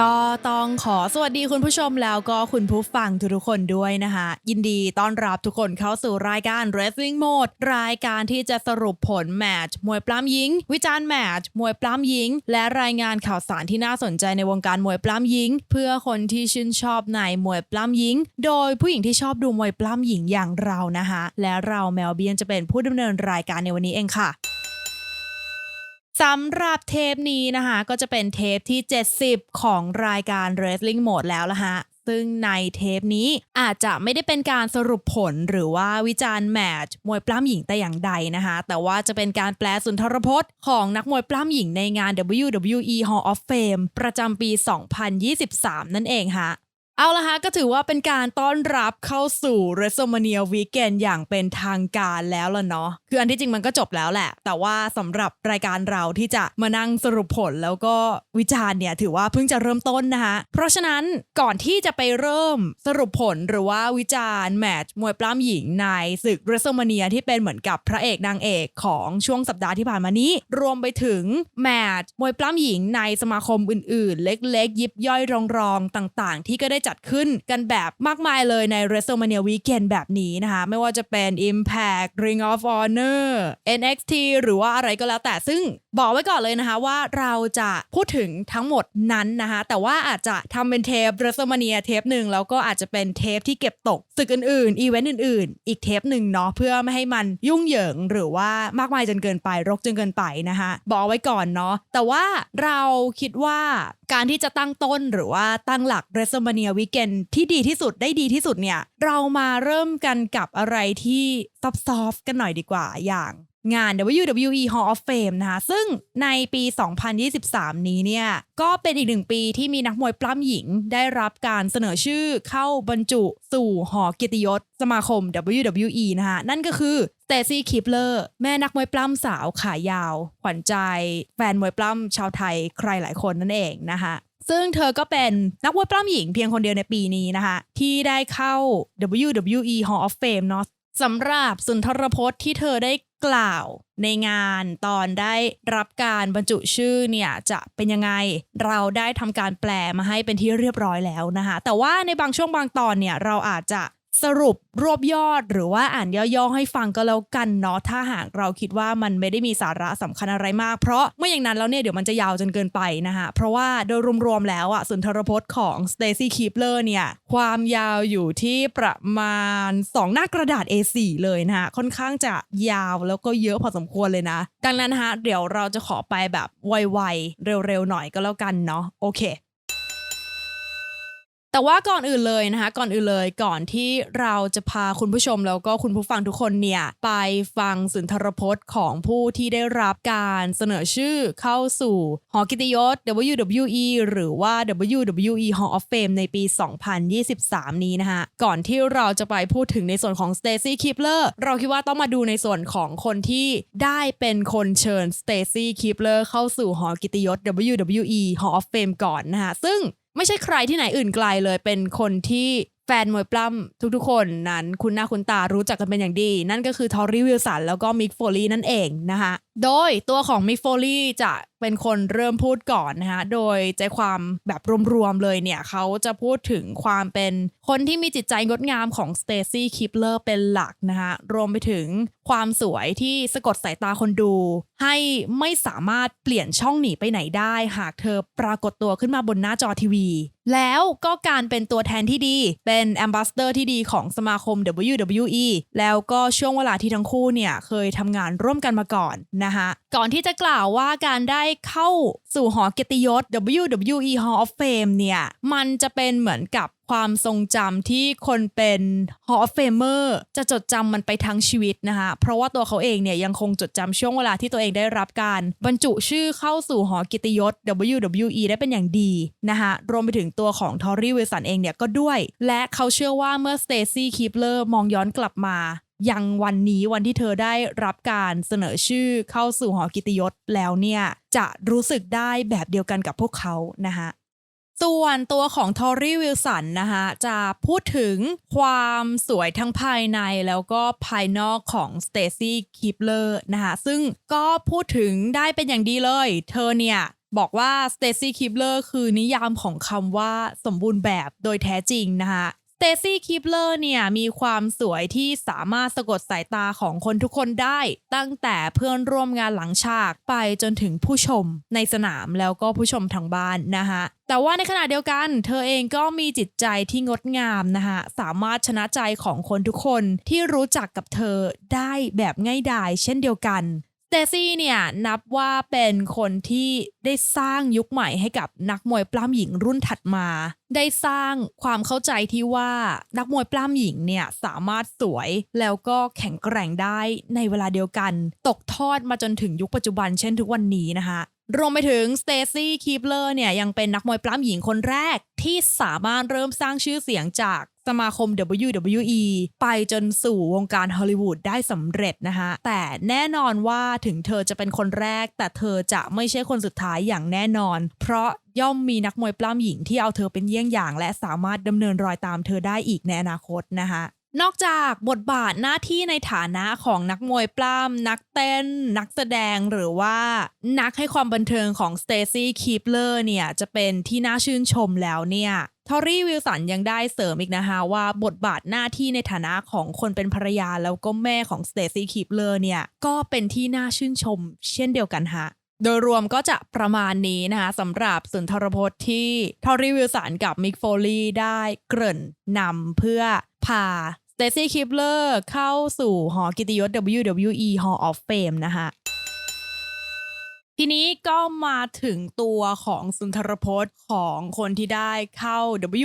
ก็ต้องขอสวัสดีคุณผู้ชมแล้วก็คุณผู้ฟังทุกๆคนด้วยนะคะ ยินดีต้อนรับทุกคนเข้าสู่รายการ Wrestling Mode รายการที่จะสรุปผลแมตช์มวยปล้ำหญิง วิจารณ์แมตช์มวยปล้ำหญิง และรายงานข่าวสารที่น่าสนใจในวงการมวยปล้ำหญิง เพื่อคนที่ชื่นชอบในมวยปล้ำหญิง โดยผู้หญิงที่ชอบดูมวยปล้ำหญิงอย่างเรานะคะ และเราแมวเบียนจะเป็นผู้ดำเนินรายการในวันนี้เองค่ะ สำหรับเทปนี้นะคะ ก็จะเป็นเทปที่ 70 ของรายการ Wrestling Mode แล้วละฮะซึ่งในเทปนี้อาจจะไม่ได้เป็นการสรุปผลหรือว่าวิจารณ์แมตช์มวยปล้ำหญิงแต่อย่างใดนะคะ แต่ว่าจะเป็นการแปลสุนทรพจน์ของนักมวยปล้ำหญิงในงาน WWE Hall of Fame ประจำปี 2023 นั่นเองค่ะ เอาละฮะก็ถือว่าเป็นการต้อนรับเข้าสู่ WrestleMania Weekend อย่างเป็นทางการแล้วล่ะเนาะคืออันที่จริงมันก็จบแล้วแหละ แต่ว่าสำหรับรายการเราที่จะมานั่งสรุปผลแล้วก็วิจารณ์เนี่ยถือว่าเพิ่งจะเริ่มต้นนะคะเพราะฉะนั้นก่อนที่จะไปเริ่มสรุปผลหรือว่าวิจารณ์แมตช์มวยปล้ำหญิงในศึก WrestleMania ที่เป็นเหมือนกับพระเอกนางเอกของช่วงสัปดาห์ที่ผ่านมานี้ รวมไปถึงแมตช์มวยปล้ำหญิงในสมาคมอื่นๆ เล็กๆ ยิบย่อยรองๆต่าง ๆ ที่ก็ได้จัดขึ้นกันแบบมากมายเลยใน WrestleMania Weekend แบบนี้นะคะ ไม่ว่าจะเป็น Impact Ring of Honor NXT หรือว่าอะไรก็แล้วแต่ซึ่งบอกไว้ก่อนเลยนะคะว่าเราจะพูดถึงทั้งหมดนั้นนะคะ แต่ว่าอาจจะทำเป็นเทป WrestleMania เทปหนึ่งแล้วก็อาจจะเป็นเทปที่เก็บตกศึกอื่นๆอีเวนต์อื่นๆ อีกเทปหนึ่งเนาะเพื่อไม่ให้มันยุ่งเหยิงหรือว่ามากมายจนเกินไปรกจนเกินไปนะคะบอกไว้ก่อนเนาะแต่ว่าเราคิดว่าการที่จะตั้งต้นหรือว่าตั้งหลัก WrestleMania Weekend ที่ดีที่สุดได้ดีที่สุดเนี่ย เรามาเริ่มกันกับอะไรที่ซอฟๆกันหน่อยดีกว่าอย่างงาน WWE Hall of Fame นะคะ ซึ่งในปี 2023 นี้เนี่ย ก็เป็นอีกหนึ่งปีที่มีนักมวยปล้ำหญิงได้รับการเสนอชื่อเข้าบรรจุสู่หอเกียรติยศสมาคม WWE นะคะนั่นก็คือสเตซี่คิปเลอร์แม่นักมวยปล้ำสาวขายาว ขวัญใจแฟนมวยปล้ำชาวไทยใครหลายคนนั่นเองนะคะ ซึ่งเธอก็เป็นนักมวยปล้ำหญิงเพียงคนเดียวในปีนี้นะคะ ที่ได้เข้า WWE Hall of Fame เนาะสำหรับสุนทรพจน์ที่เธอได้กล่าวในงานตอนได้รับการบรรจุชื่อเนี่ยจะเป็นยังไงเราได้ทำการแปลมาให้เป็นที่เรียบร้อยแล้วนะคะ แต่ว่าในบางช่วงบางตอนเนี่ยเราอาจจะ สรุปรวบยอดหรือว่าอ่านย่อๆให้ฟังก็แล้วกันเนาะถ้าหากเราคิดว่ามันไม่ได้มีสาระสำคัญอะไรมาก เพราะไม่อย่างนั้นแล้วเนี่ยเดี๋ยวมันจะยาวจนเกินไปนะคะเพราะว่าโดยรวมๆแล้วอะสุนทรพจน์ของ Stacy Keebler เนี่ยความยาวอยู่ที่ประมาณ 2 หน้ากระดาษ A4 เลยนะคะค่อนข้างจะยาวแล้วก็เยอะพอสมควรเลยนะ ดังนั้นนะคะเดี๋ยวเราจะขอไปแบบไวๆเร็วๆหน่อยก็แล้วกันเนาะโอเค แต่ว่าก่อนอื่นเลยนะคะ ก่อนอื่นเลยก่อนที่เราจะพาคุณผู้ชมแล้วก็คุณผู้ฟังทุกคนเนี่ย ไปฟังสุนทรพจน์ของผู้ที่ได้รับการเสนอชื่อเข้าสู่หอกิติยศ WWE หรือว่า WWE Hall of Fame ในปี 2023 นี้นะคะ ก่อนที่เราจะไปพูดถึงในส่วนของ Stacy Keebler เราคิดว่าต้องมาดูในส่วนของคนที่ได้เป็นคนเชิญ Stacy Keebler เข้าสู่หอกิตติยศ WWE Hall of Fame ก่อนนะคะซึ่ง ไม่ใช่ใครที่ไหนอื่นไกลเลย เป็นคนที่แฟนมวยปล้ำทุกๆ คนนั้นคุณหน้าคุณตารู้จักกันเป็นอย่างดี นั่นก็คือทอรี่วิลสันแล้วก็มิกโฟลีนั่นเองนะคะโดยตัวของมิกโฟลี่จะเป็นคนเริ่มพูดก่อนนะคะ โดยใจความแบบรวมๆเลยเนี่ย เขาจะพูดถึงความเป็นคนที่มีจิตใจงดงามของสเตซี่คิปเลอร์เป็นหลักนะคะรวมไปถึงความสวยที่สะกดสายตาคนดู ให้ไม่สามารถเปลี่ยนช่องหนีไปไหนได้ หากเธอปรากฏตัวขึ้นมาบนหน้าจอทีวี แล้วก็การเป็นตัวแทนที่ดี เป็นแอมบาสเดอร์ที่ดีของสมาคม WWE แล้วก็ช่วงเวลาที่ทั้งคู่เนี่ยเคยทำงานร่วมกันมาก่อนนะคะก่อนที่จะกล่าวว่าการได้เข้าสู่หอเกียรติยศ WWE Hall of Fame เนี่ย มันจะเป็นเหมือนกับความทรงจำที่คนเป็น Hall of Famer จะจดจำมันไปทั้งชีวิตนะคะเพราะว่าตัวเขาเองเนี่ยยังคงจดจำช่วงเวลาที่ตัวเองได้รับการ บรรจุชื่อเข้าสู่หอเกียติยศ WWE ได้เป็นอย่างดีนะคะรวมไปถึงตัวของทอรี่เวสันเองเนี่ยก็ด้วย และเขาเชื่อว่าเมื่อสเตซี่คีปเลอร์มองย้อนกลับมายังวันนี้วันที่เธอได้รับการเสนอชื่อเข้าสู่หอกิติยศแล้วเนี่ยจะรู้สึกได้แบบเดียวกันกับพวกเขานะคะส่วนตัวของทอรี่วิลสันนะคะจะพูดถึงความสวยทั้งภายในแล้วก็ภายนอกของสเตซี่คิปเลอร์นะคะซึ่งก็พูดถึงได้เป็นอย่างดีเลย เธอเนี่ยบอกว่าสเตซี่คิปเลอร์คือนิยามของคำว่าสมบูรณ์แบบโดยแท้จริงนะคะ เตซี่คิปเลอร์เนี่ยมีความสวยที่สามารถสะกดสายตาของคนทุกคนได้ ตั้งแต่เพื่อนร่วมงานหลังฉากไปจนถึงผู้ชมในสนามแล้วก็ผู้ชมทางบ้านนะคะแต่ว่าในขณะเดียวกัน เธอเองก็มีจิตใจที่งดงามนะคะสามารถชนะใจของคนทุกคนที่รู้จักกับเธอได้แบบง่ายดายเช่นเดียวกัน เตซี่เนี่ยนับว่าเป็นคนที่ได้สร้างยุคใหม่ให้กับนักมวยปล้ำหญิงรุ่นถัดมา ได้สร้างความเข้าใจที่ว่านักมวยปล้ำหญิงเนี่ยสามารถสวยแล้วก็แข็งแกร่งได้ในเวลาเดียวกัน ตกทอดมาจนถึงยุคปัจจุบันเช่นทุกวันนี้นะคะรวมไปถึงสเตซี่คีปเลอร์เนี่ยยังเป็นนักมวยปล้ำหญิงคนแรกที่สามารถเริ่มสร้างชื่อเสียงจาก สมาคม WWE ไปจนสู่วงการฮอลลีวูดได้สำเร็จนะคะแต่แน่นอนว่าถึงเธอจะเป็นคนแรก แต่เธอจะไม่ใช่คนสุดท้ายอย่างแน่นอน เพราะย่อมมีนักมวยปล้ำหญิงที่เอาเธอเป็นเยี่ยงอย่าง และสามารถดำเนินรอยตามเธอได้อีกในอนาคตนะคะ นอกจากบทบาทหน้าที่ในฐานะของนักมวยปล้ำนักเต้น นักแสดงหรือว่านักให้ความบันเทิงของสเตซี่คีปเลอร์เนี่ย จะเป็นที่น่าชื่นชมแล้วเนี่ยทอรี่วิลสันยังได้เสริมอีกนะคะว่าบทบาทหน้าที่ในฐานะของคนเป็นภรรยาแล้วก็แม่ของสเตซี่คีปเลอร์เนี่ย ก็เป็นที่น่าชื่นชม เช่นเดียวกันฮะโดยรวมก็จะประมาณนี้นะคะสำหรับสุนทรพจน์ที่ทอรี่วิลสันกับมิกโฟลีได้เกริ่นนำเพื่อพา เตซี่คิปเลอร์เข้าสู่หอกิติยศ WWE Hall of Fame นะคะทีนี้ก็มาถึงตัวของสุนทรพจน์ของคนที่ได้เข้า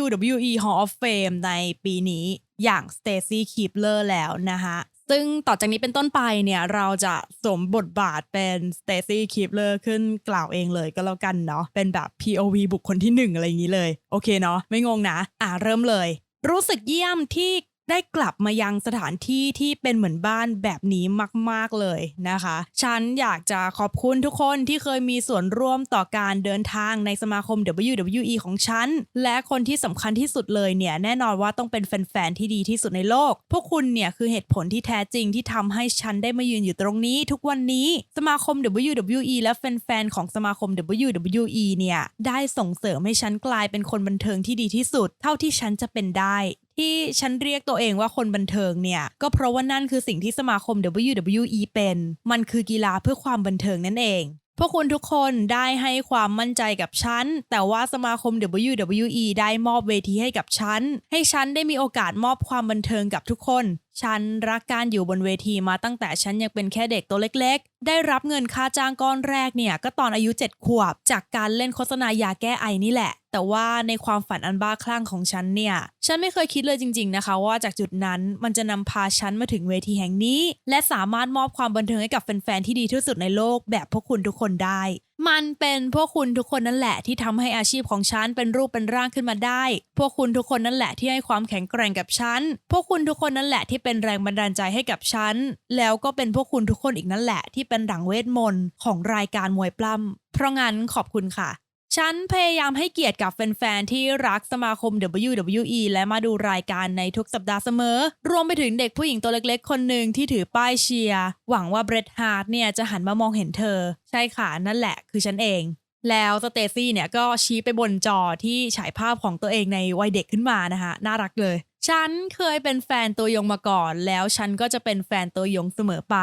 WWE Hall of Fame ในปีนี้อย่าง Stacy Keibler แล้วนะคะซึ่งต่อจากนี้เป็นต้นไปเนี่ย เราจะสมบทบาทเป็น Stacy Keibler ขึ้นกล่าวเองเลยก็แล้วกันเนาะเป็นแบบ POV บุคคลที่หนึ่งอะไรอย่างนี้เลย โอเคเนาะไม่งงนะ อ่าเริ่มเลย รู้สึกเยี่ยมที่ ได้กลับมายังสถานที่ที่เป็นเหมือนบ้านแบบนี้มาก ๆ เลยนะคะ ฉันอยากจะขอบคุณทุกคนที่เคยมีส่วนร่วมต่อการเดินทางในสมาคม WWE ของฉัน และคนที่สำคัญที่สุดเลยเนี่ย แน่นอนว่าต้องเป็นแฟน ๆ ที่ดีที่สุดในโลก พวกคุณเนี่ย คือเหตุผลที่แท้จริงที่ทำให้ฉันได้มายืนอยู่ตรงนี้ทุกวันนี้สมาคม WWE และแฟน ๆ ของสมาคม WWE เนี่ยได้ส่งเสริมให้ฉันกลายเป็นคนบันเทิงที่ดีที่สุด เท่าที่ฉันจะเป็นได้ ที่ฉันเรียกตัวเองว่าคนบันเทิงเนี่ย ก็เพราะว่านั่นคือสิ่งที่สมาคม WWE เป็น มันคือกีฬาเพื่อความบันเทิงนั่นเองพวกคุณทุกคนได้ให้ความมั่นใจกับฉัน แต่ว่าสมาคม WWE ได้มอบเวทีให้กับฉัน ให้ฉันได้มีโอกาสมอบความบันเทิงกับทุกคน ฉันรักการอยู่บนเวทีมาตั้งแต่ฉันยังเป็นแค่เด็กตัวเล็ก ๆ ได้รับเงินค่าจ้างก้อนแรกเนี่ย ก็ตอนอายุ 7 ขวบ จากการเล่นโฆษณายาแก้ไอนี่แหละ แต่ว่าในความฝันอันบ้าคลั่งของฉันเนี่ย ฉันไม่เคยคิดเลยจริง ๆ นะคะ ว่าจากจุดนั้นมันจะนำพาฉันมาถึงเวทีแห่งนี้ และสามารถมอบความบันเทิงให้กับแฟนๆที่ดีที่สุดในโลกแบบพวกคุณทุกคนได้ มันเป็นพวกคุณทุกคนนั่นแหละที่ทำให้อาชีพของฉันเป็นรูปเป็นร่างขึ้นมาได้ พวกคุณทุกคนนั่นแหละที่ให้ความแข็งแกร่งกับฉัน พวกคุณทุกคนนั่นแหละที่เป็นแรงบันดาลใจให้กับฉัน แล้วก็เป็นพวกคุณทุกคนอีกนั่นแหละที่เป็นดังเวทมนต์ของรายการมวยปล้ำเพราะงั้นขอบคุณค่ะ ฉันพยายามให้เกียรติกับแฟนๆ ที่รักสมาคม WWE และมาดูรายการในทุกสัปดาห์เสมอ รวมไปถึงเด็กผู้หญิงตัวเล็กๆ คนหนึ่งที่ถือป้ายเชียร์ หวังว่าเบรดฮาร์ดเนี่ยจะหันมามองเห็นเธอ ใช่ค่ะ นั่นแหละคือฉันเอง แล้วสเตซี่เนี่ยก็ชี้ไปบนจอที่ฉายภาพของตัวเองในวัยเด็กขึ้นมานะคะน่ารักเลย ฉันเคยเป็นแฟนตัวยงมาก่อน แล้วฉันก็จะเป็นแฟนตัวยงเสมอไป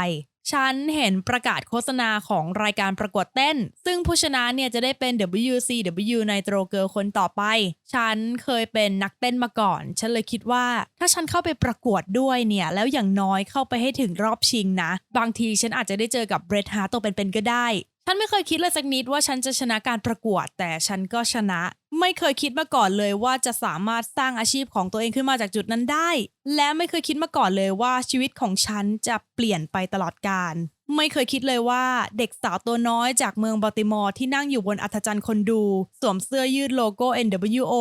ฉันเห็นประกาศโฆษณาของรายการประกวดเต้น ซึ่งผู้ชนะเนี่ยจะได้เป็น WCW Nitro Girl คนต่อไป ฉันเคยเป็นนักเต้นมาก่อน ฉันเลยคิดว่า ถ้าฉันเข้าไปประกวดด้วยเนี่ย แล้วอย่างน้อยเข้าไปให้ถึงรอบชิงนะ บางทีฉันอาจจะได้เจอกับเบรดฮาร์ตัวเป็นๆก็ได้ ฉันไม่เคยคิดเลยสักนิดว่าฉันจะชนะการประกวด แต่ฉันก็ชนะ ไม่เคยคิดมาก่อนเลยว่าจะสามารถสร้างอาชีพของตัวเองขึ้นมาจากจุดนั้นได้ และไม่เคยคิดมาก่อนเลยว่าชีวิตของฉันจะเปลี่ยนไปตลอดกาลไม่เคยคิดเลยว่าเด็กสาวตัวน้อยจากเมืองบัลติมอร์ที่นั่งอยู่บนอัธจันทร์คนดู สวมเสื้อยืดโลโก้ NWO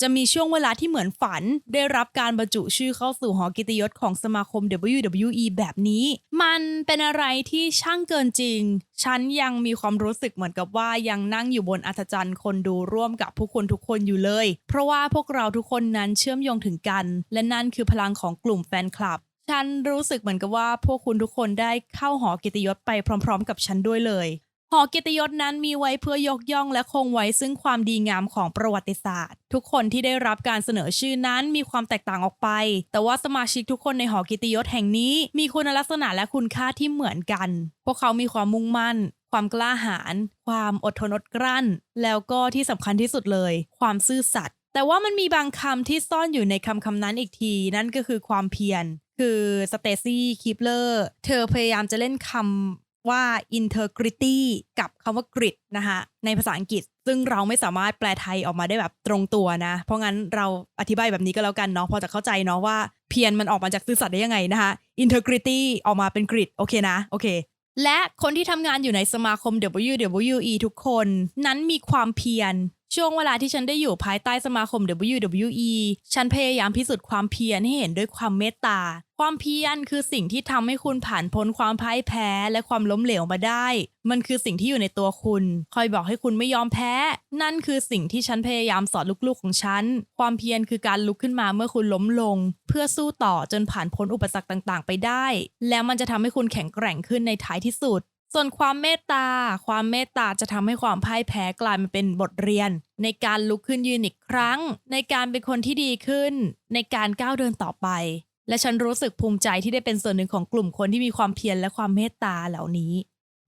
จะมีช่วงเวลาที่เหมือนฝัน ได้รับการบรรจุชื่อเข้าสู่หอกิตยศของสมาคม WWE แบบนี้ มันเป็นอะไรที่ช่างเกินจริง ฉันยังมีความรู้สึกเหมือนกับว่ายังนั่งอยู่บนอัธจันทร์คนดูร่วมกับผู้คนทุกคนอยู่เลย เพราะว่าพวกเราทุกคนนั้นเชื่อมโยงถึงกัน และนั่นคือพลังของกลุ่มแฟนคลับ ฉันรู้สึกเหมือนกับว่าพวกคุณทุกคนได้เข้าหอกิตยศไปพร้อม ๆ กับฉันด้วยเลย หอเกียรติยศนั้นมีไว้เพื่อยกย่องและคงไว้ซึ่งความดีงามของประวัติศาสตร์ ทุกคนที่ได้รับการเสนอชื่อนั้นมีความแตกต่างออกไป แต่ว่าสมาชิกทุกคนในหอเกียรติยศแห่งนี้ มีคุณลักษณะและคุณค่าที่เหมือนกัน พวกเขามีความมุ่งมั่น ความกล้าหาญความอดทนอดกลั้น แล้วก็ที่สำคัญที่สุดเลย ความซื่อสัตย์แต่ว่ามันมีบางคำที่ซ่อนอยู่ในคำคำนั้นอีกที นั่นก็คือความเพียรคือสเตซี่คีปเลอร์ เธอพยายามจะเล่นคำ ว่า integrity กับคำว่า grit นะคะในภาษาอังกฤษ ซึ่งเราไม่สามารถแปลไทยออกมาได้แบบตรงตัวนะ เพราะงั้นเราอธิบายแบบนี้ก็แล้วกันเนาะพอจะเข้าใจเนาะว่าเพียนมันออกมาจากซื่อสัตย์ได้ยังไงนะคะ integrity ออกมาเป็น grit โอเคนะ โอเค และคนที่ทำงานอยู่ในสมาคม WWE ทุกคน นั้นมีความเพียร ช่วงเวลาที่ฉันได้อยู่ภายใต้สมาคม WWE ฉันพยายามพิสูจน์ความเพียรให้เห็นด้วยความเมตตา ความเพียรคือสิ่งที่ทำให้คุณผ่านพ้นความพ่ายแพ้และความล้มเหลวมาได้ มันคือสิ่งที่อยู่ในตัวคุณ คอยบอกให้คุณไม่ยอมแพ้ นั่นคือสิ่งที่ฉันพยายามสอนลูกๆของฉัน ความเพียรคือการลุกขึ้นมาเมื่อคุณล้มลง เพื่อสู้ต่อจนผ่านพ้นอุปสรรคต่างๆ ไปได้ แล้วมันจะทำให้คุณแข็งแกร่งขึ้นในท้ายที่สุด ส่วนความเมตตา ความเมตตาจะทำให้ความพ่ายแพ้กลายมาเป็นบทเรียน ในการลุกขึ้นยืนอีกครั้ง ในการเป็นคนที่ดีขึ้น ในการก้าวเดินต่อไป และฉันรู้สึกภูมิใจที่ได้เป็นส่วนหนึ่งของกลุ่มคนที่มีความเพียรและความเมตตาเหล่านี้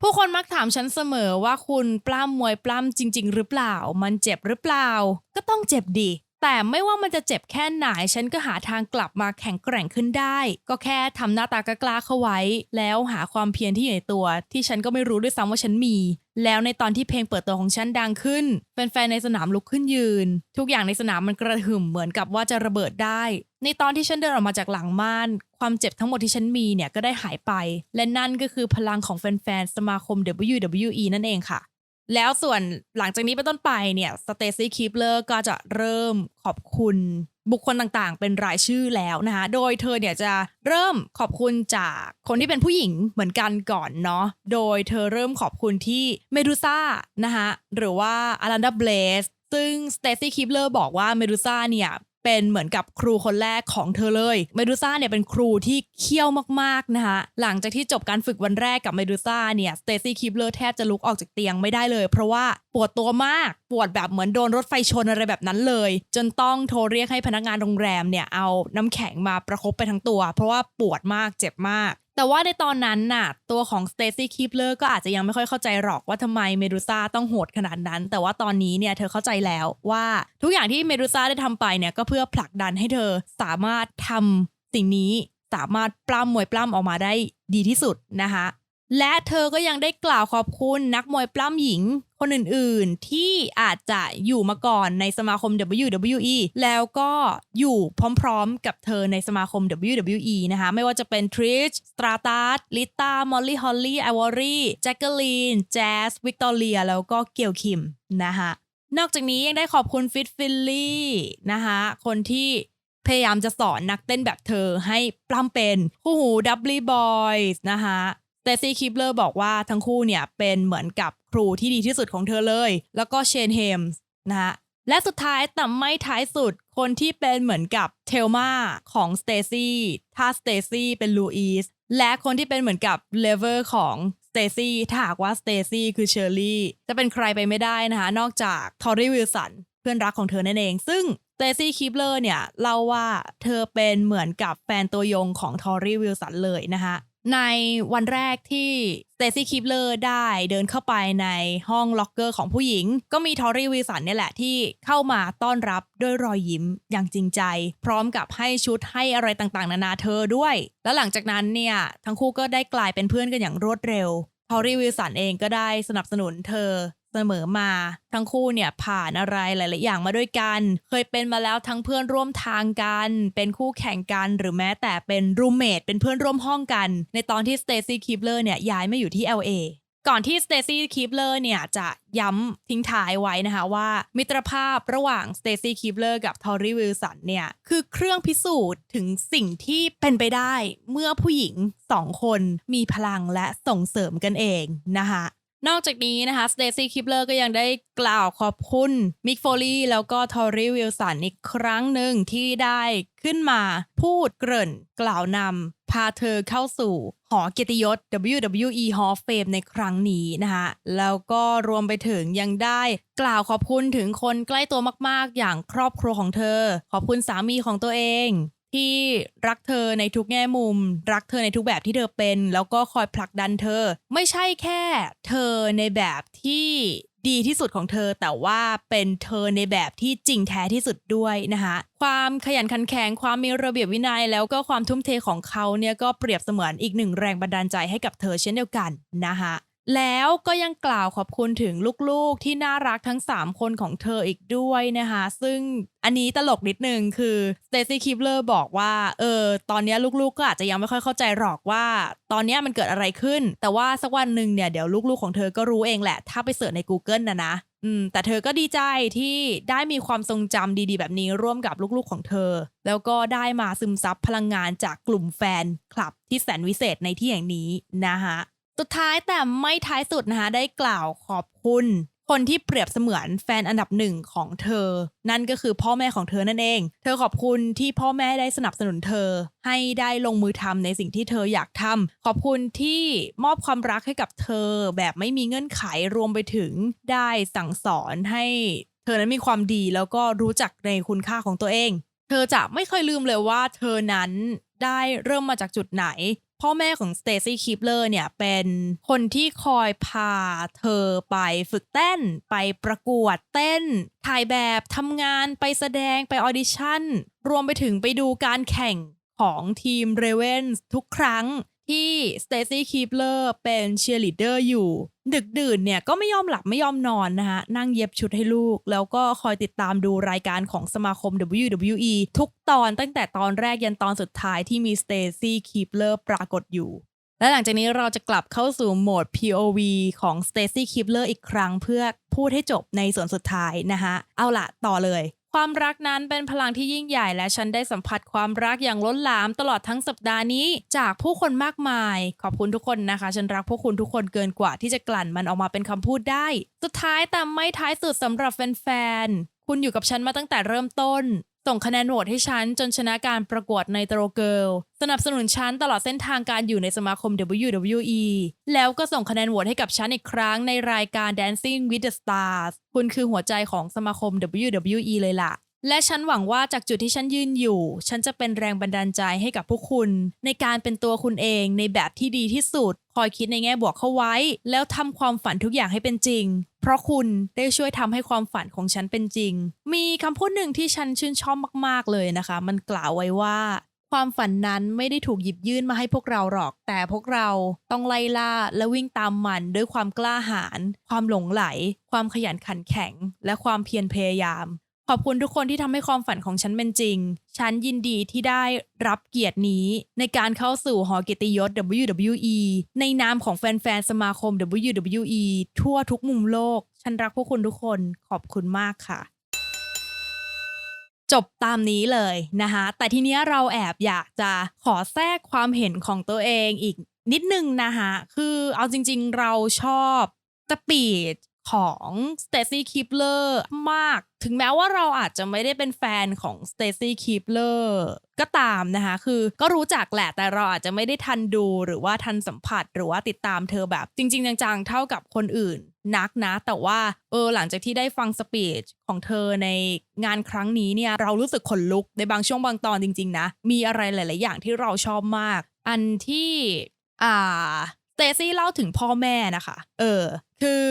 ผู้คนมักถามฉันเสมอว่าคุณปล้ำมวยปล้ำจริง ๆ หรือเปล่า มันเจ็บหรือเปล่า ก็ต้องเจ็บดิ แต่ไม่ว่ามันจะเจ็บแค่ไหนฉันก็หาทางกลับมาแข็งแกร่งขึ้นได้ ก็แค่ทำหน้าตากล้าเข้าไว้ แล้วหาความเพียรที่อยู่ในตัว ที่ฉันก็ไม่รู้ด้วยซ้ำว่าฉันมี แล้วในตอนที่เพลงเปิดตัวของฉันดังขึ้นแฟนๆในสนามลุกขึ้นยืน ทุกอย่างในสนามมันกระหึ่มเหมือนกับว่าจะระเบิดได้ ในตอนที่ฉันเดินออกมาจากหลังม่าน ความเจ็บทั้งหมดที่ฉันมีเนี่ยก็ได้หายไป และนั่นก็คือพลังของแฟนๆสมาคม WWE นั่นเองค่ะ แล้วส่วนหลังจากนี้เป็นต้นไปเนี่ยสเตซี่คีปเลอร์ก็จะเริ่มขอบคุณบุคคลต่างๆ เป็นรายชื่อแล้วนะคะ โดยเธอเนี่ยจะเริ่มขอบคุณจากคนที่เป็นผู้หญิงเหมือนกันก่อนเนาะ โดยเธอเริ่มขอบคุณที่เมดูซ่านะคะหรือว่าอลันดาเบลสซึ่งสเตซี่คีปเลอร์บอกว่าเมดูซ่าเนี่ย เป็นเหมือนกับครูคนแรกของเธอเลยเมดูซ่าเนี่ยเป็นครูที่เขี้ยวมากๆนะคะหลังจากที่จบการฝึกวันแรกกับเมดูซ่าเนี่ยสเตซี่คิปเลอร์แทบจะลุกออกจากเตียงไม่ได้เลย เพราะว่าปวดตัวมากปวดแบบเหมือนโดนรถไฟชนอะไรแบบนั้นเลย จนต้องโทรเรียกให้พนักงานโรงแรมเนี่ยเอาน้ำแข็งมาประคบไปทั้งตัว เพราะว่าปวดมากเจ็บมาก แต่ว่าในตอนนั้นน่ะ ตัวของสเตซี่คีปเลอร์ก็อาจจะยังไม่ค่อยเข้าใจหรอกว่าทำไมเมดูซ่าต้องโหดขนาดนั้น แต่ว่าตอนนี้เนี่ยเธอเข้าใจแล้วว่าทุกอย่างที่เมดูซ่าได้ทำไปเนี่ยก็เพื่อผลักดันให้เธอสามารถทำสิ่งนี้สามารถปล้ำมวยปล้ำออกมาได้ดีที่สุดนะคะ และเธอก็ยังได้กล่าวขอบคุณนักมวยปล้ำหญิงคนอื่นๆ ที่อาจจะอยู่มาก่อนในสมาคม WWE แล้วก็อยู่พร้อมๆ กับเธอในสมาคม WWE นะคะไม่ว่าจะเป็น Trish Stratus Lita Molly Holly Ivory Jacqueline Jazz Victoria แล้วก็เกียวคิมนะคะนอกจากนี้ยังได้ขอบคุณฟิตฟิลลี่นะคะคนที่พยายามจะสอนนักเต้นแบบเธอให้ปล้ำเป็นคู่หูดับบิลบอยส์นะคะ เตซี่คิปเลอร์บอกว่าทั้งคู่เนี่ยเป็นเหมือนกับครูที่ดีที่สุดของเธอเลย แล้วก็เชนเฮมส์นะคะและสุดท้ายแต่ไม่ท้ายสุดคนที่เป็นเหมือนกับเทลมาของสเตซี่ถ้าสเตซี่เป็นลูอิสและคนที่เป็นเหมือนกับเลเวอร์ของสเตซี่ถ้าหากว่าสเตซี่คือเชอร์รี่จะเป็นใครไปไม่ได้นะคะนอกจากทอร์รี่วิลสันเพื่อนรักของเธอนั่นเอง ซึ่งสเตซี่คิปเลอร์เนี่ยเล่าว่าเธอเป็นเหมือนกับแฟนตัวยงของทอร์รี่วิลสันเลยนะคะ ในวันแรกที่สเตซี่คิปเลอร์ได้เดินเข้าไปในห้องล็อกเกอร์ของผู้หญิง ก็มีทอรี่วิสันเนี่ยแหละที่เข้ามาต้อนรับด้วยรอยยิ้มอย่างจริงใจ พร้อมกับให้ชุดให้อะไรต่างๆ นานาเธอด้วย แล้วหลังจากนั้นเนี่ย ทั้งคู่ก็ได้กลายเป็นเพื่อนกันอย่างรวดเร็วทอร์รี่วิลสันเองก็ได้สนับสนุนเธอ เสมอมาทั้งคู่เนี่ยผ่านอะไรหลาย ๆ อย่างมาด้วยกัน เคยเป็นมาแล้วทั้งเพื่อนร่วมทางกัน เป็นคู่แข่งกันหรือแม้แต่เป็นรูมเมทเป็นเพื่อนร่วมห้องกัน ในตอนที่สเตซี่คีปเลอร์เนี่ยย้ายมาอยู่ที่ LA ก่อนที่สเตซี่คีปเลอร์เนี่ยจะย้ำทิ้งท้ายไว้นะคะว่า มิตรภาพระหว่างสเตซี่คีปเลอร์กับทอร์รี่วิลสันเนี่ยคือเครื่องพิสูจน์ถึงสิ่งที่เป็นไปได้ เมื่อผู้หญิงสองคนมีพลังและส่งเสริมกันเองนะคะ นอกจากนี้นะคะสเตซี่คิปเลอร์ก็ยังได้กล่าวขอบคุณมิกโฟลีแล้วก็ทอรีวิลสันอีกครั้งหนึ่งที่ได้ขึ้นมาพูดเกริ่นกล่าวนำพาเธอเข้าสู่หอเกียรติยศ WWE Hall of Fame ในครั้งนี้นะคะแล้วก็รวมไปถึงยังได้กล่าวขอบคุณถึงคนใกล้ตัวมาก ๆ อย่างครอบครัวของเธอ ขอบคุณสามีของตัวเอง ที่รักเธอในทุกแง่มุม รักเธอในทุกแบบที่เธอเป็น แล้วก็คอยผลักดันเธอ ไม่ใช่แค่เธอในแบบที่ดีที่สุดของเธอแต่ว่าเป็นเธอในแบบที่จริงแท้ที่สุดด้วยนะคะความขยันขันแข็งความมีระเบียบวินัย แล้วก็ความทุ่มเทของเขาเนี่ยก็เปรียบเสมือนอีกหนึ่งแรงบันดาลใจให้กับเธอเช่นเดียวกันนะคะ แล้วก็ยังกล่าวขอบคุณถึงลูกๆที่น่ารักทั้ง 3 คนของเธออีกด้วยนะคะ ซึ่งอันนี้ตลกนิดนึงคือสเตซี่คิปเลอร์บอกว่าเออตอนนี้ลูกๆก็อาจจะยังไม่ค่อยเข้าใจหรอกว่า ตอนนี้มันเกิดอะไรขึ้น แต่ว่าสักวันหนึ่งเนี่ยเดี๋ยวลูกๆของเธอก็รู้เองแหละ ถ้าไปเสิร์ชใน Google นะนะอืมแต่เธอก็ดีใจที่ได้มีความทรงจำดีๆ แบบนี้ร่วมกับลูกๆของเธอ แล้วก็ได้มาซึมซับพลังงานจากกลุ่มแฟนคลับที่แสนวิเศษในที่แห่งนี้นะคะ สุดท้ายแต่ไม่ท้ายสุดนะคะได้กล่าวขอบคุณ คนที่เปรียบเสมือนแฟนอันดับหนึ่งของเธอ นั่นก็คือพ่อแม่ของเธอนั่นเอง เธอขอบคุณที่พ่อแม่ได้สนับสนุนเธอ ให้ได้ลงมือทำในสิ่งที่เธออยากทำขอบคุณที่มอบความรักให้กับเธอ แบบไม่มีเงื่อนไขรวมไปถึงได้สั่งสอนให้เธอนั้นมีความดีแล้วก็รู้จักในคุณค่าของตัวเอง เธอจะไม่เคยลืมเลยว่าเธอนั้นได้เริ่มมาจากจุดไหน พ่อแม่ของสเตซี่คิปเลอร์เนี่ยเป็นคนที่คอยพาเธอไปฝึกเต้น ไปประกวดเต้น ถ่ายแบบทำงานไปแสดงไปออดิชั่น รวมไปถึงไปดูการแข่งของทีมเรเวนทุกครั้ง ที่สเตซี่คีปเลอร์เป็นเชียร์ลีดเดอร์อยู่ ดึกดื่นเนี่ยก็ไม่ยอมหลับไม่ยอมนอนนะคะนั่งเย็บชุดให้ลูก แล้วก็คอยติดตามดูรายการของสมาคม WWE ทุกตอนตั้งแต่ตอนแรกยันตอนสุดท้ายที่มีสเตซี่คีปเลอร์ปรากฏอยู่ และหลังจากนี้เราจะกลับเข้าสู่โหมด POV ของ Stacy Keebler อีกครั้งเพื่อพูดให้จบในส่วนสุดท้ายนะคะเอาละต่อเลย ความรักนั้นเป็นพลังที่ยิ่งใหญ่และฉันได้สัมผัสความรักอย่างล้นหลามตลอดทั้งสัปดาห์นี้ จากผู้คนมากมาย ขอบคุณทุกคนนะคะ ฉันรักพวกคุณทุกคนเกินกว่าที่จะกลั่นมันออกมาเป็นคำพูดได้ สุดท้ายแต่ไม่ท้ายสุดสำหรับแฟนๆคุณอยู่กับฉันมาตั้งแต่เริ่มต้น ส่งคะแนนโหวตให้ฉันจนชนะการประกวดในโตรเกิลสนับสนุนฉันตลอดเส้นทางการอยู่ในสมาคม WWE แล้วก็ส่งคะแนนโหวตให้กับฉันอีกครั้งในรายการ Dancing with the Stars คุณคือหัวใจของสมาคม WWE เลยล่ะ และฉันหวังว่าจากจุดที่ฉันยืนอยู่ ฉันจะเป็นแรงบันดาลใจให้กับพวกคุณ ในการเป็นตัวคุณเองในแบบที่ดีที่สุด คอยคิดในแง่บวกเข้าไว้ แล้วทำความฝันทุกอย่างให้เป็นจริง เพราะคุณได้ช่วยทำให้ความฝันของฉันเป็นจริง มีคำพูดหนึ่งที่ฉันชื่นชอบมาก ๆ เลยนะคะ มันกล่าวไว้ว่าความฝันนั้นไม่ได้ถูกหยิบยื่นมาให้พวกเราหรอก แต่พวกเราต้องไล่ล่าและวิ่งตามมันด้วยความกล้าหาญ ความหลงไหล ความขยันขันแข็ง และความเพียรพยายาม ขอบคุณทุกคนที่ทำให้ความฝันของฉันเป็นจริง ฉันยินดีที่ได้รับเกียรตินี้ในการเข้าสู่หอเกียรติยศ WWE ในนามของแฟนๆ สมาคม WWE ทั่วทุกมุมโลก ฉันรักพวกคุณทุกคนขอบคุณมากค่ะ จบตามนี้เลยนะคะแต่ทีเนี้ยเราแอบอยากจะขอแทรกความเห็นของตัวเองอีกนิดนึงนะคะคือเอาจริง ๆ เราชอบสปีด ของ Stacy Keebler มาก ถึงแม้ว่าเราอาจจะไม่ได้เป็นแฟนของ Stacy Keebler ก็ตามนะคะ คือก็รู้จักแหละ แต่เราอาจจะไม่ได้ทันดูหรือว่าทันสัมผัสหรือว่าติดตามเธอแบบ จริง ๆ จังๆ เท่ากับคนอื่นนักนะ แต่ว่าเออหลังจากที่ได้ฟังสปีชของเธอในงานครั้งนี้เนี่ย เรารู้สึกขนลุกในบางช่วงบางตอนจริง ๆ นะ มีอะไรหลาย ๆ อย่างที่เราชอบมาก อันที่อ่า สเตซี่เล่าถึงพ่อแม่นะคะ เออ คือ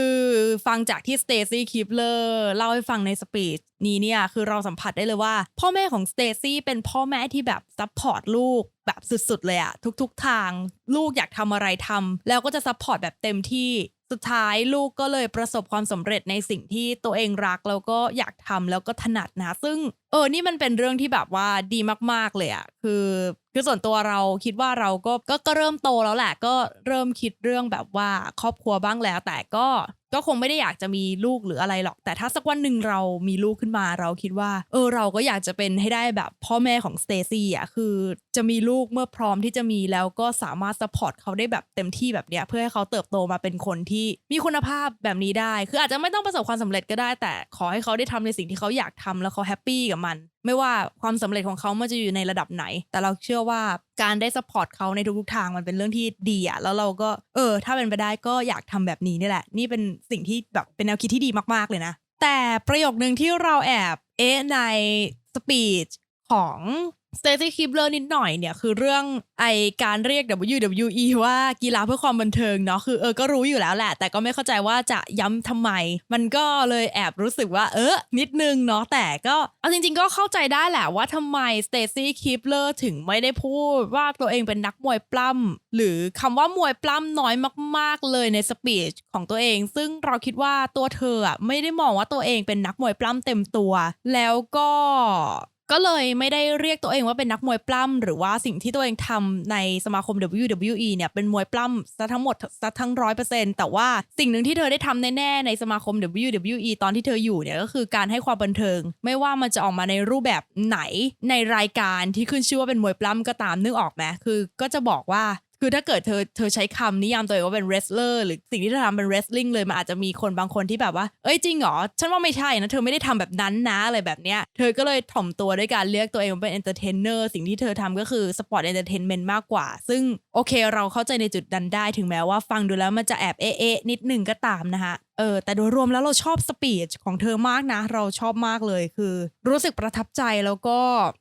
ฟังจากที่สเตซี่คิปเลอร์เล่าให้ฟังในสปีชนี้เนี่ย คือเราสัมผัสได้เลยว่า พ่อแม่ของสเตซี่เป็นพ่อแม่ที่แบบซัพพอร์ตลูกแบบสุดๆเลยอะทุกๆทาง ลูกอยากทำอะไรทำแล้วก็จะซัพพอร์ตแบบเต็มที่ สุดท้ายลูกก็เลยประสบความสำเร็จในสิ่งที่ตัวเองรักแล้วก็อยากทำแล้วก็ถนัดนะ ซึ่งเออนี่มันเป็นเรื่องที่แบบว่าดีมาก ๆเลยอะคือคือส่วนตัวเราคิดว่าเราก็ก็ก็เริ่มโตแล้วแหละ ก็เริ่มคิดเรื่องแบบว่าครอบครัวบ้างแล้ว แต่ก็ ก็คงไม่ได้อยากจะมีลูกหรืออะไรหรอก แต่ถ้าสักวันหนึ่งเรามีลูกขึ้นมาเราคิดว่า เออเราก็อยากจะเป็นให้ได้แบบพ่อแม่ของสเตซี่อะคือจะมีลูกเมื่อพร้อมที่จะมีแล้วก็สามารถสปอร์ตเขาได้แบบเต็มที่แบบเนี้ยเพื่อให้เขาเติบโตมาเป็นคนที่มีคุณภาพแบบนี้ได้ คืออาจจะไม่ต้องประสบความสำเร็จก็ได้ แต่ขอให้เขาได้ทำในสิ่งที่เขาอยากทำแล้วเขาแฮปปี้กับมัน ไม่ว่าความสำเร็จของเขามันจะอยู่ในระดับไหน แต่เราเชื่อว่าการได้สปอร์ตเขาในทุกๆทางมันเป็นเรื่องที่ดีอะแล้วเราก็เออ ถ้าเป็นไปได้ก็อยากทำแบบนี้นี่แหละ นี่เป็นสิ่งที่แบบเป็นแนวคิดที่ดีมากๆเลยนะ แต่ประโยคนึงที่เราแอบเอ๊ะในสปีชของ สเตซี่คิปเลอร์นิดหน่อยเนี่ยคือเรื่องไอการเรียก WWE ว่ากีฬาเพื่อความบันเทิงเนาะคือเออก็รู้อยู่แล้วแหละ แต่ก็ไม่เข้าใจว่าจะย้ำทำไม มันก็เลยแอบรู้สึกว่า เออนิดนึงเนาะแต่ก็เอาจริง ๆ ก็เข้าใจได้แหละว่าทำไมสเตซี่คิปเลอร์ถึงไม่ได้พูดว่าตัวเองเป็นนักมวยปล้ำหรือคำว่ามวยปล้ำน้อยมาก ๆ เลยในสปีชของตัวเอง ซึ่งเราคิดว่าตัวเธออะไม่ได้มองว่าตัวเองเป็นนักมวยปล้ำเต็มตัว แล้วก็ ก็เลยไม่ได้เรียกตัวเองว่าเป็นนักมวยปล้ำหรือว่าสิ่งที่ตัวเองทำในสมาคม WWE เนี่ยเป็นมวยปล้ำซะทั้งหมดซะทั้งร้อยเปอร์เซ็นต์แต่ว่าสิ่งหนึ่งที่เธอได้ทำแน่ๆในสมาคม WWE ตอนที่เธออยู่เนี่ยก็คือการให้ความบันเทิง ไม่ว่ามันจะออกมาในรูปแบบไหนในรายการที่ขึ้นชื่อว่าเป็นมวยปล้ำก็ตามนึกออกไหมคือก็จะบอกว่า คือถ้าเกิดเธอเธอใช้คำนิยามตัวเองว่าเป็นเรสเลอร์หรือสิ่งที่เธอทำเป็นเรสลิงเลยมันอาจจะมีคนบางคนที่แบบว่า เอ้ยจริงเหรอ ฉันว่าไม่ใช่นะ เธอไม่ได้ทำแบบนั้นนะอะไรแบบเนี้ย เธอก็เลยถ่อมตัวด้วยการเรียกตัวเองว่าเป็น entertainer สิ่งที่เธอทำก็คือสปอร์ตเอนเตอร์เทนเมนต์มากกว่า ซึ่งโอเคเราเข้าใจในจุดนั้นได้ถึงแม้ว่าฟังดูแล้วมันจะแอบเอ๊ะนิดนึงก็ตามนะคะเออแต่โดยรวมแล้วเราชอบสปีชของเธอมากนะ เราชอบมากเลยคือ รู้สึกประทับใจแล้วก็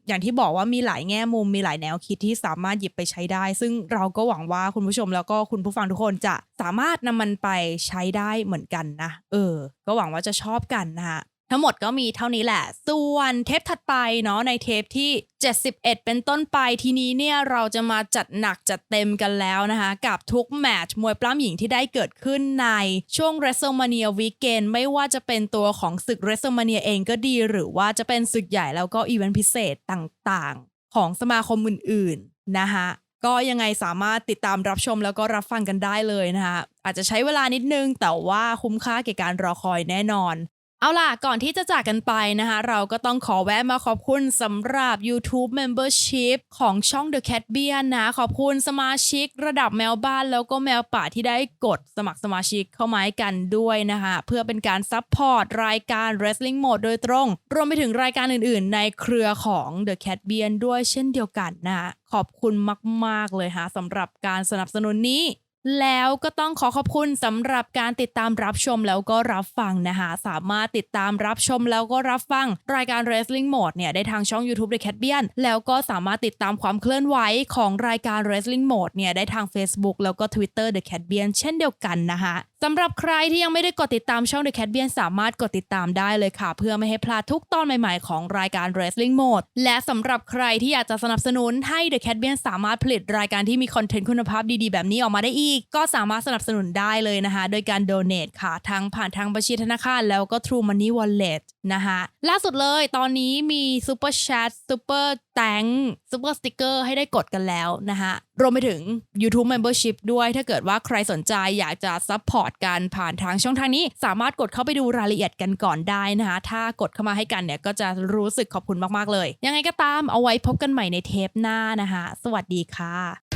อย่างที่บอกว่ามีหลายแง่มุมมีหลายแนวคิดที่สามารถหยิบไปใช้ได้ ซึ่งเราก็หวังว่าคุณผู้ชมแล้วก็คุณผู้ฟังทุกคนจะสามารถนำมันไปใช้ได้เหมือนกันนะ เออ ก็หวังว่าจะชอบกันนะฮะ ทั้งหมดก็มีเท่านี้แหละ ส่วนเทปถัดไปเนาะในเทปที่ 71 เป็นต้นไปทีนี้เนี่ยเราจะมาจัดหนักจัดเต็มกันแล้วนะคะ กับทุกแมตช์มวยปล้ำหญิงที่ได้เกิดขึ้นในช่วง WrestleMania Weekend ไม่ว่าจะเป็นตัวของศึก WrestleMania เองก็ดี หรือว่าจะเป็นศึกใหญ่แล้วก็อีเวนต์พิเศษต่างๆ ของสมาคมอื่นๆนะคะก็ยังไงสามารถติดตามรับชมแล้วก็รับฟังกันได้เลยนะคะอาจจะใช้เวลานิดนึงแต่ว่าคุ้มค่าแก่การรอคอยแน่นอน เอาล่ะ ก่อนที่จะจากกันไปนะคะ เราก็ต้องขอแวะมาขอบคุณสำหรับ YouTube Membership ของช่อง The Cat b e a r นะ ขอบคุณสมาชิกระดับแมวบ้านแล้วก็แมวป่าที่ได้กดสมัครสมาชิกเข้ามาให้กันด้วยนะคะ เพื่อเป็นการซัพพอร์ตรายการ Wrestling Mode โดยตรง รวมไปถึงรายการอื่นๆ ในเครือของ The Cat b e a r ด้วยเช่นเดียวกันนะขอบคุณมาก ๆ เลยค่ะสำหรับการสนับสนุนนี้ แล้วก็ต้องขอขอบคุณสำหรับการติดตามรับชมแล้วก็รับฟังนะคะ สามารถติดตามรับชมแล้วก็รับฟัง รายการ Wrestling Mode เนี่ยได้ทางช่อง YouTube The Cat b i a n แล้วก็สามารถติดตามความเคลื่อนไหวของรายการ Wrestling Mode เนี่ยได้ทาง Facebook แล้วก็ Twitter The Cat b i a n เช่นเดียวกันนะคะสำหรับใครที่ยังไม่ได้กดติดตามช่อง The Cat b i a n สามารถกดติดตามได้เลยค่ะ เพื่อไม่ให้พลาดทุกตอนใหม่ๆ ของรายการ Wrestling Mode และสำหรับใครที่อยากจะสนับสนุนให้ The Cat b i a n สามารถผลิตรายการที่มีคอนเทนต์คุณภาพดีๆ แบบนี้ออกมาได้อีกก็สามารถสนับสนุนได้เลยนะคะ โดยการ donate ค่ะ ทั้งผ่านทางบัญชีธนาคารแล้วก็ True Money Wallet นะคะล่าสุดเลยตอนนี้มี Super Chat Super t a n k Super Sticker ให้ได้กดกันแล้วนะคะรวมไปถึง YouTube Membership ด้วยถ้าเกิดว่าใครสนใจอยากจะซัพพอร์ตกันผ่านทางช่องทางนี้ สามารถกดเข้าไปดูรายละเอียดกันก่อนได้นะคะถ้ากดเข้ามาให้กันเนี่ยก็จะรู้สึกขอบคุณมาก ๆ เลย ยังไงก็ตามเอาไว้พบกันใหม่ในเทปหน้านะคะ สวัสดีค่ะ